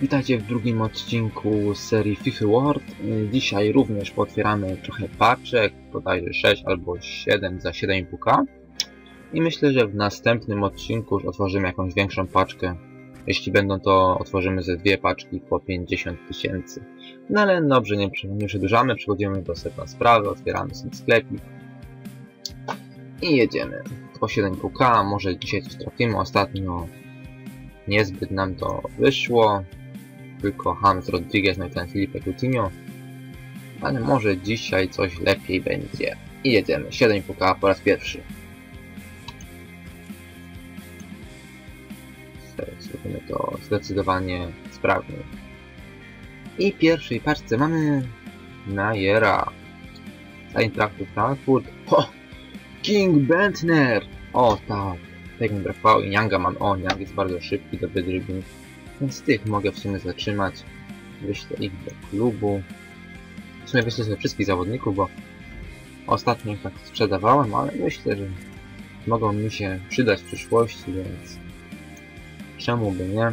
Witajcie w drugim odcinku serii FIFA World. Dzisiaj również potwieramy trochę paczek, bodajże 6 albo 7 za 7,5k. I myślę, że w następnym odcinku już otworzymy jakąś większą paczkę. Jeśli będą to, otworzymy ze dwie paczki po 50 tysięcy. No ale dobrze, nie, nie przedłużamy, przechodzimy do sedna sprawy, otwieramy sobie sklepik. I jedziemy. Po 7,5k, może dzisiaj coś trafimy. Ostatnio niezbyt nam to wyszło tylko James Rodriguez, no i ten Felipe Coutinho. Ale może dzisiaj coś lepiej będzie. I jedziemy. 7,5k po raz pierwszy. Zrobimy to zdecydowanie sprawnie. I w pierwszej paczce mamy Najera. Z Eintrachtu Frankfurt. Ho! King Bentner! O tak, tego mi brakowało i Nyanga mam. O, Nyang jest bardzo szybki, dobry dribbling. Więc tych mogę w sumie zatrzymać. Wyślę ich do klubu. W sumie wyślę sobie wszystkich zawodników, bo ostatnio ich tak sprzedawałem, ale myślę, że mogą mi się przydać w przyszłości, więc czemu by nie?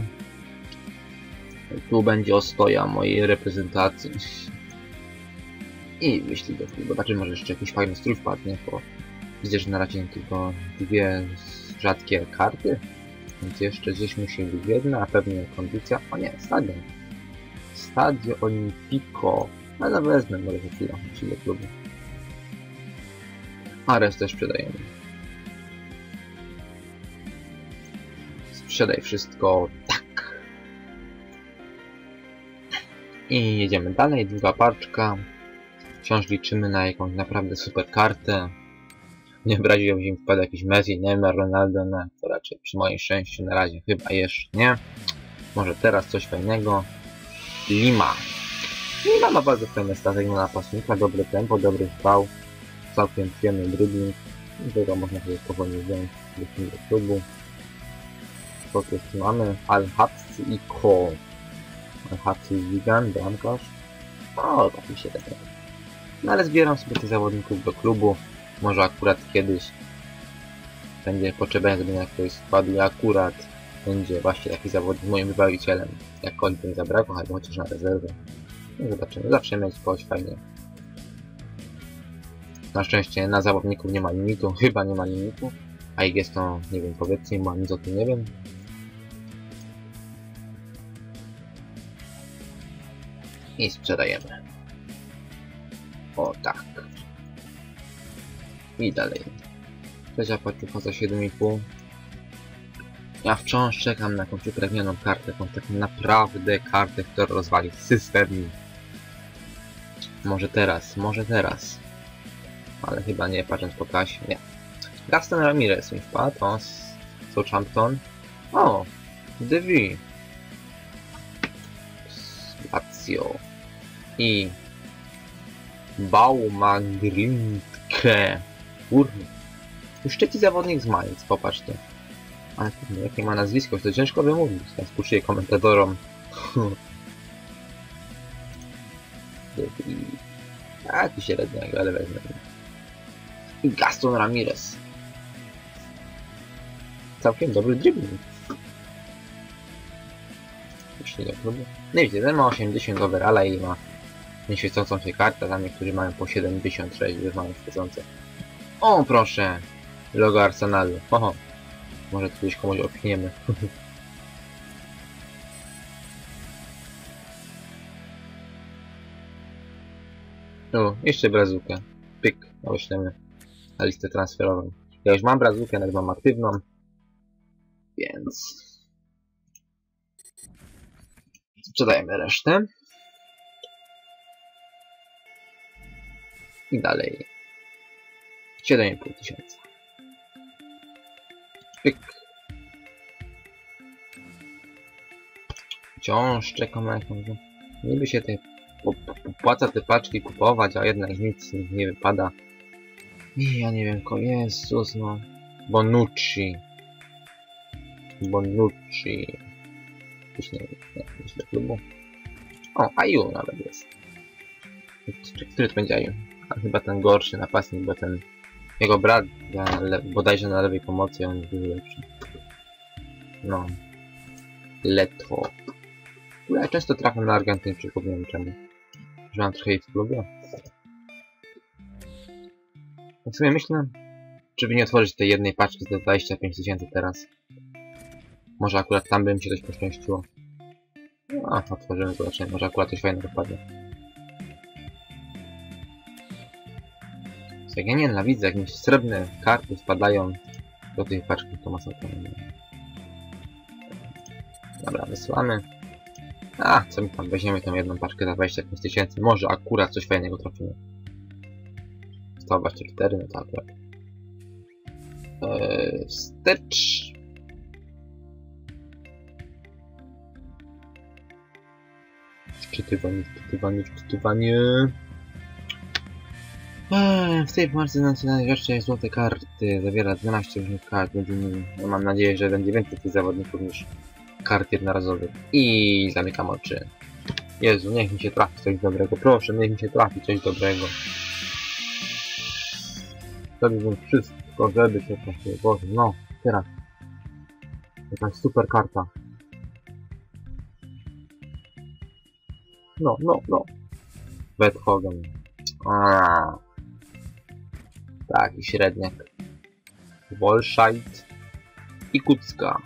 Tu będzie ostoja mojej reprezentacji. I wyślij do klubu. Zobaczymy, może jeszcze jakiś fajny strój wpadnie, bo widzę, że na razie tylko dwie rzadkie karty. Więc jeszcze gdzieś musi być jedna, a pewnie kondycja. O nie, stadion. Stadio Olimpico. Ale wezmę może za chwilę, do klubu. A resztę sprzedajemy. Sprzedaj wszystko tak. I jedziemy dalej, druga paczka. Wciąż liczymy na jakąś naprawdę super kartę. Nie obraził się wpadł jakiś Messi, Neymar, Ronaldo, no to raczej przy moim szczęściu na razie chyba jeszcze nie. Może teraz coś fajnego. Lima. Lima ma bardzo fajny statek na napastnika, dobre tempo, dobry chwał, całkiem przyjemny dribbling. Tego można sobie powoli wziąć do klubu. Co tu jeszcze mamy? Al-Habsi i Ko. Al-Habsi Wigan, bramkarz. O, tak mi się tak. No ale zbieram sobie tych zawodników do klubu może akurat kiedyś będzie potrzeba zrobienia jakiegoś składu i akurat będzie właśnie taki zawodnik moim wybawicielem, jak by zabrakło, albo chociaż na rezerwę. No zobaczymy, zawsze mieć kogoś fajnie. Na szczęście na zawodników nie ma limitu, chyba nie ma limitu, a jak jest to, nie wiem, powiedzcie mi, bo nic o tym nie wiem. I sprzedajemy. O tak. I dalej. Trzecia paczucha za 7,5. Ja wciąż czekam na jakąś upragnioną kartę, tą tak naprawdę kartę, która rozwali system. Może teraz, może teraz. Ale chyba nie, patrząc po klasie, nie. Gaston Ramirez mi wpadł, o, z Southampton. O, Devi. Lazio. I Baumagrinke. Kurde. Już trzeci zawodnik z Mainz, popatrzcie. Ale kurde, jakie ma nazwisko, to ciężko wymówić. Ja współczuję komentatorom. I... Taki średniego, ale wezmę. I Gaston Ramirez. Całkiem dobry dribbling. Jeśli do klubu. No i widzicie, ten ma 80 overalla i ma nieświecącą się kartę, tam niektórzy mają po 76, już mają świecące. O, proszę! Logo Arsenalu. Oho. Może tu gdzieś komuś opchniemy. o, jeszcze brazukę. Pyk, oślemy na listę transferową. Ja już mam brazukę, nawet mam aktywną. Więc... Sprzedajemy resztę. I dalej. 7,5 tysiąca. Pyk. Wciąż czekam na jakąś... Niby się te... Opłaca te paczki kupować, a jednak nic nie wypada. I ja nie wiem, ko... Jezus no... Bonucci. Bonucci. Już nie wiem, do klubu. O, Aju nawet jest. Który to będzie Aju? A chyba ten gorszy napastnik, bo ten Jego brat na bodajże na lewej pomocy, on jest lepszy. No. Letwo. Ja często trafiam na Argentyńczyków, nie wiem czemu. Że mam trochę ich w klubie. W sumie myślę, czy by nie otworzyć tej jednej paczki za 25 tysięcy teraz. Może akurat tam by mi się coś poszczęściło. No, otworzymy, zobaczymy. Może akurat coś fajnego wpadnie. Jak ja nie widzę, jak mi srebrne karty spadają do tej paczki, to. Dobra, wysyłamy. A, co mi tam, weźmiemy tą jedną paczkę za 25 tysięcy. Może akurat coś fajnego trafimy. 124, no to akurat. Eee, wstecz. Wczytywanie, wczytywanie, wczytywanie. Eee, w tej marce nacjonalnej jeszcze złote karty. Zawiera 12 różnych kart. No mam nadzieję, że będzie więcej tych zawodników niż kart jednorazowych. I zamykam oczy. Jezu, niech mi się trafi coś dobrego. Proszę, niech mi się trafi coś dobrego. Zrobiłbym wszystko, żeby się trafiło. Boże, no, teraz. Jakaś super karta. No, no, no. Bethogen. Aaaa. Taki średniak. Wolscheid. I Kucka.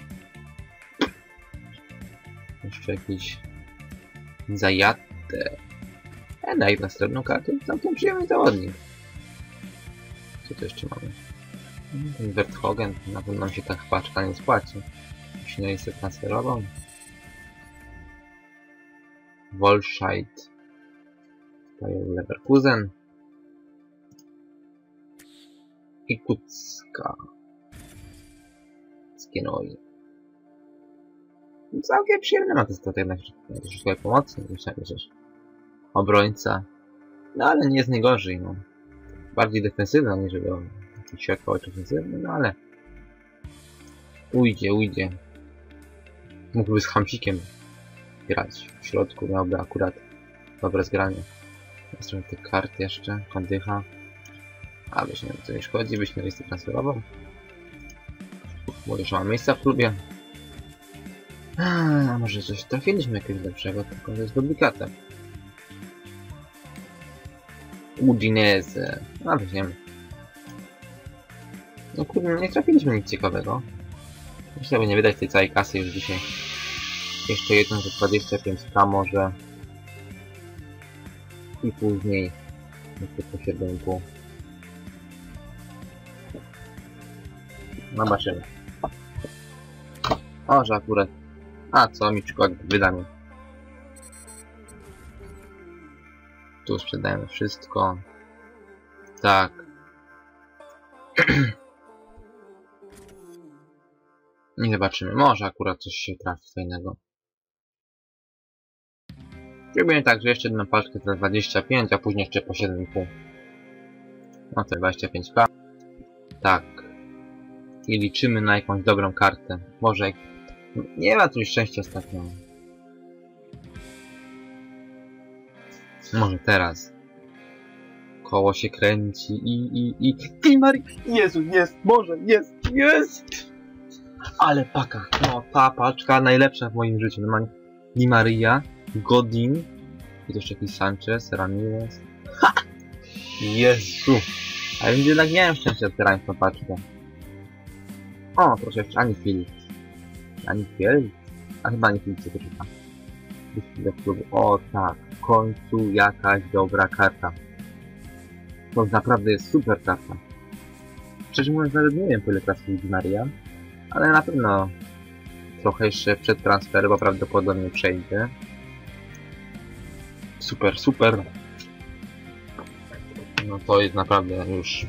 Jeszcze jakiś... Zajatę. E, na jedna srebrną kartę. Całkiem przyjemny zawodnik. Co tu jeszcze mamy? Ten Werthogen. Na pewno nam się ta paczka nie spłaci. Na listę transferową. Wolscheid. Tutaj Leverkusen. I Kucka. Skienoi. Całkiem przyjemny ma ten statek na troszeczkę pomocy. Myślałem, że obrońca. No ale nie jest najgorzej, no. Bardziej defensywny, aniżeli on jakiś środkowy czy ofensywny, no ale ujdzie, ujdzie. Mógłby z Hamsikiem grać w środku, miałby akurat dobre zgranie. Zobaczymy te karty jeszcze, kondycha. A byśmy co nie szkodzi, byśmy listę transferową. Bo już mam miejsca w klubie. A może coś trafiliśmy jakiegoś lepszego, tylko to jest duplikatem. Udinese. A weźmiemy. No kurde, nie trafiliśmy nic ciekawego. Myślę, by nie wydać tej całej kasy już dzisiaj. Jeszcze jedną za 25k może. I później. Jeszcze po 7,5. Zobaczymy. O, że akurat. A co mi przykład wyda. Tu sprzedajemy wszystko. Tak. I zobaczymy. Może akurat coś się trafi fajnego. Zrobimy tak, że jeszcze jedną paczkę za 25, a później jeszcze po 7,5. No to 25k. Tak. I liczymy na jakąś dobrą kartę. Może... Nie ma tu szczęścia ostatnio. Może teraz. Koło się kręci i... i... i... Mari... Jezu, jest! Może, jest! Jest! Ale paka. No, ta paczka najlepsza w moim życiu. Normalnie Di Maria, Godin i jeszcze jakiś Sanchez, Ramirez. Ha! Jezu! A więc jednak miałem szczęście otwierając tą paczkę. O, proszę jeszcze ani Filip. Ani Filip? A chyba Filip, co to czyta. O tak, w końcu jakaś dobra karta. To naprawdę jest super karta. Szczerze mówiąc, nawet nie wiem, trafi Di Maria, ale na pewno trochę jeszcze przed transferem, bo prawdopodobnie przejdzie. Super, super. No to jest naprawdę już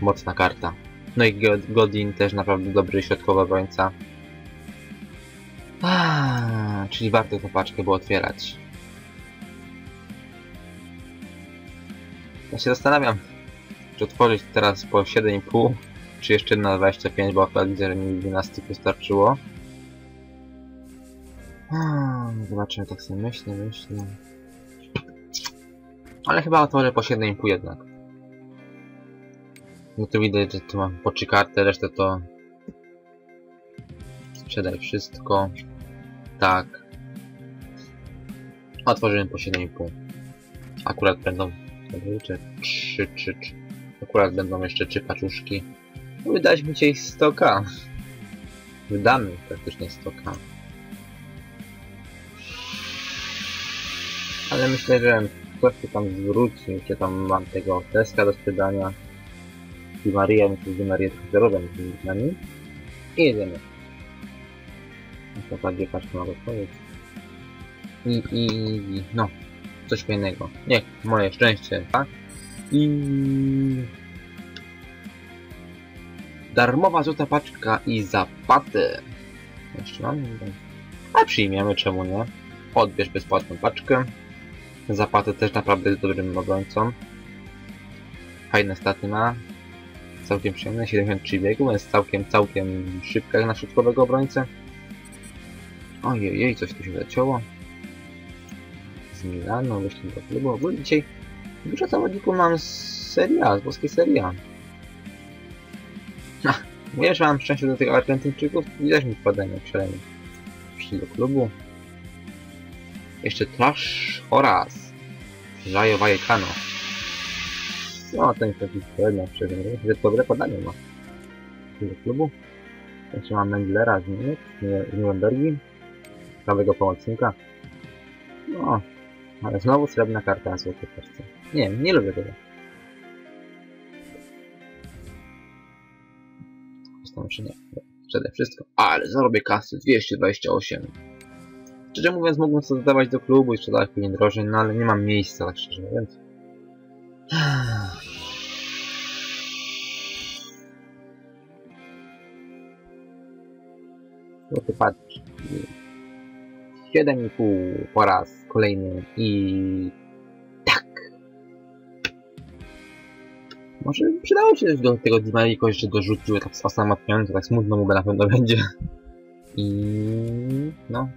mocna karta. No i Godin też naprawdę dobry środkowy obrońca. Czyli warto tę paczkę było otwierać. Ja się zastanawiam, czy otworzyć teraz po 7,5, czy jeszcze na 25, bo akurat widzę, że mi 12 wystarczyło. Zobaczymy, tak sobie myślę, myślę. Ale chyba otworzę po 7,5 jednak. No to widać, że tu mam po trzy karty, resztę to... Sprzedaj wszystko. Tak. Otworzymy po 7,5. Akurat będą... Czy 3, 3, 3. Akurat będą jeszcze trzy paczuszki. No, Wydaliśmy dzisiaj 100k. Wydamy praktycznie 100k. Ale myślę, że ktoś się tam zwróci, czy tam mam tego deska do sprzedania. I Maria, myślę, że Maria trochę zarodem z nami. I jedziemy. Na to bardziej patrzę mogę powiedzieć. I, i, i, no, coś fajnego. Niech, moje szczęście, tak? I... Darmowa złota paczka i zapatę. Jeszcze mam? A przyjmiemy, czemu nie? Odbierz bezpłatną paczkę. Zapatę też naprawdę jest dobrym obrońcą. Fajne staty ma. Całkiem przyjemne, 73 biegu, jest całkiem, całkiem szybka na środkowego obrońcę. Ojej, coś tu się zacięło. Z Milano, wyszli do klubu. Ogólnie dzisiaj dużo zawodników mam z serii z włoskiej serii. Ha, Mówię, że mam szczęście do tych Argentyńczyków też mi jak szalenie. Przyszli do klubu. Jeszcze Trash oraz Rayo Vallecano. No, ten jest średnia szczerze mówiąc, że dobre podanie ma. Do klubu. Jeszcze mam Menglera z Niemiec, z Nurembergi. Prawego pomocnika. No, ale znowu srebrna karta na złotej kartce. Nie, nie lubię tego. Zresztą czy nie. Przede wszystko. Ale zarobię kasy 228. Szczerze mówiąc mógłbym to dodawać do klubu i sprzedawać później drożej, no ale nie mam miejsca, tak szczerze mówiąc. No to patrz. 7,5 po raz kolejny i tak. Może przydało się do tego Dimariko jeszcze dorzucił tak osamotniony, to tak smutno mu na pewno będzie. I no,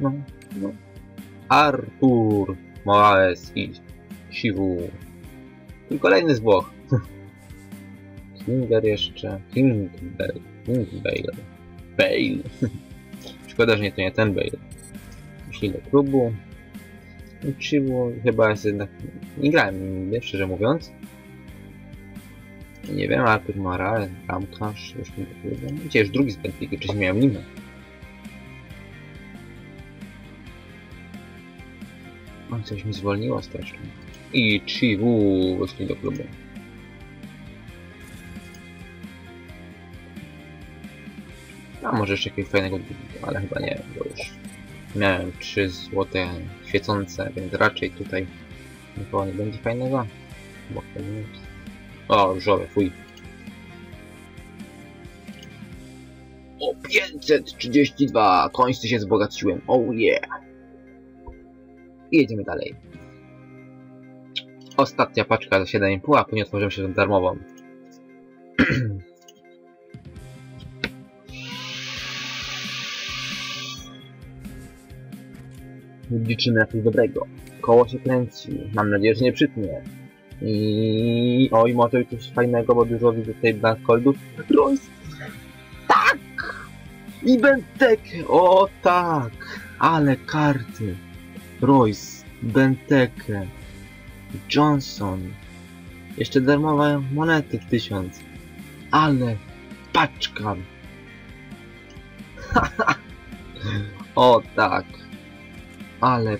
no, no. Artur Morales i Siwu. I kolejny z Włoch. Klinger jeszcze. Kingbale. Kingbale. Bale. Szkoda, że nie to nie ten Bale. Szli do klubu. Siwu chyba jest jednak... Nie grałem nigdy, szczerze mówiąc. Nie wiem, Artur Morales, bramkarz, już mi już drugi z Benfica, wcześniej miałem Limę. O, coś mi zwolniło strasznie. I Chiwu wyszli do klubu. A może jeszcze jakiegoś fajnego ale chyba nie, bo już miałem trzy złote świecące, więc raczej tutaj nikogo nie będzie fajnego. Bo. O, różowe, fuj. O, 532! Końcu się wzbogaciłem, oh yeah! I jedziemy dalej. Ostatnia paczka za 7,5, a później otworzymy się darmową. Liczymy na coś dobrego. Koło się kręci. Mam nadzieję, że nie przytnie. I oj, może być coś fajnego, bo dużo widzę tutaj Black Coldów. Royce! Tak! I Bentek! O tak! Ale karty! Royce, Benteke, Johnson. Jeszcze darmowe monety w tysiąc. Ale paczka! o tak! Ale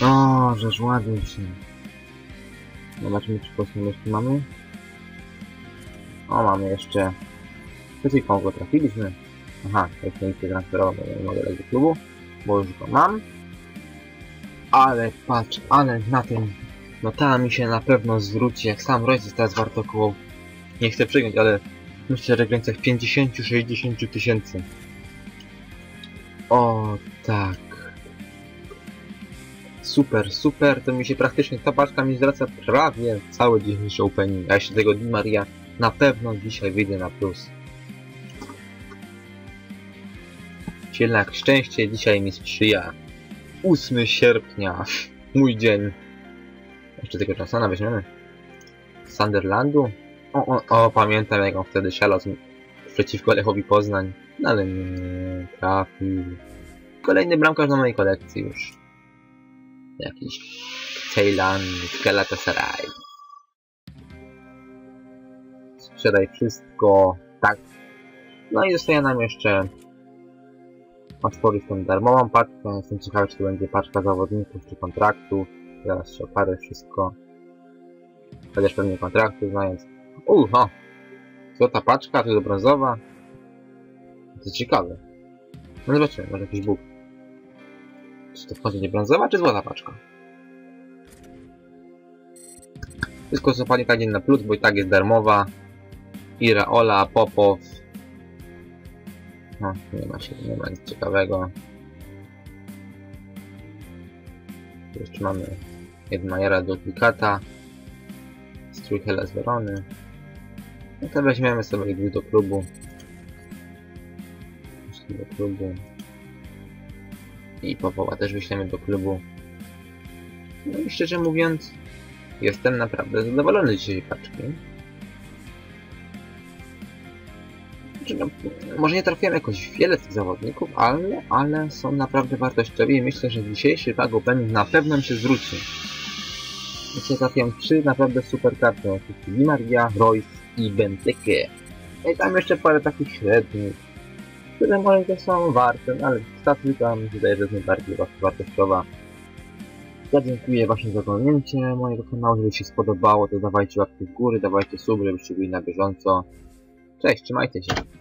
O, żeż ładnie się. Zobaczymy, czy kosmiczki mamy. O, mamy jeszcze... Przeciw go trafiliśmy. Aha, jeszcze nic nie mogę dać do klubu, bo już go mam. Ale patrz, ale na tym... No ta mi się na pewno zwróci, jak sam Royce teraz warto około... Nie chcę przegiąć, ale myślę, że w granicach 50-60 tysięcy. O, tak. Super, super, to mi się praktycznie ta paczka mi zwraca prawie cały dzisiejszy opening, a jeszcze tego Di Maria na pewno dzisiaj wyjdę na plus. Jednak szczęście dzisiaj mi sprzyja. 8 sierpnia Mój dzień. Jeszcze tego Johnsona weźmiemy. Sunderlandu? O, o, o, pamiętam jak on wtedy sialał z- przeciwko Lechowi Poznań. No ale nie trafił. Kolejny bramkarz na mojej kolekcji już. Jakiś Ceylan Galatasaray. Sprzedaj wszystko. Tak. No i zostaje nam jeszcze otworzyć tą darmową paczkę. Jestem ciekawy, czy to będzie paczka zawodników, czy kontraktów. Zaraz się okaże wszystko. Chociaż pewnie kontrakty znając. Uuu, o! Złota paczka, to brązowa? To ciekawe. No zobaczymy, może jakiś bóg. Czy to wchodzi nie brązowa, czy złota paczka? Wszystko co pali tak na plus, bo i tak jest darmowa. Ira, Ola, Popow. No, nie ma się, nie ma nic ciekawego. Jeszcze mamy Edmajera duplikata. Strój Hela z Werony. No to weźmiemy sobie dwóch do klubu. Jeszcze do klubu. I Popowa też wyślemy do klubu. No i szczerze mówiąc, jestem naprawdę zadowolony z dzisiejszej paczki. Znaczy, no, może nie trafiłem jakoś wiele tych zawodników, ale, ale są naprawdę wartościowi i myślę, że dzisiejszy Pago Opening na pewno się zwróci. Dzisiaj trafiłem trzy naprawdę super karty, Di Maria, Royce i Benteke. No i tam jeszcze parę takich średnich, które może nie są warte, no ale statystyka mi się wydaje, że jest najbardziej wa- wartościowa. Ja dziękuję właśnie za oglądnięcie mojego kanału, jeżeli się spodobało, to dawajcie łapki w górę, dawajcie suby, żebyście byli na bieżąco. Cześć, trzymajcie się.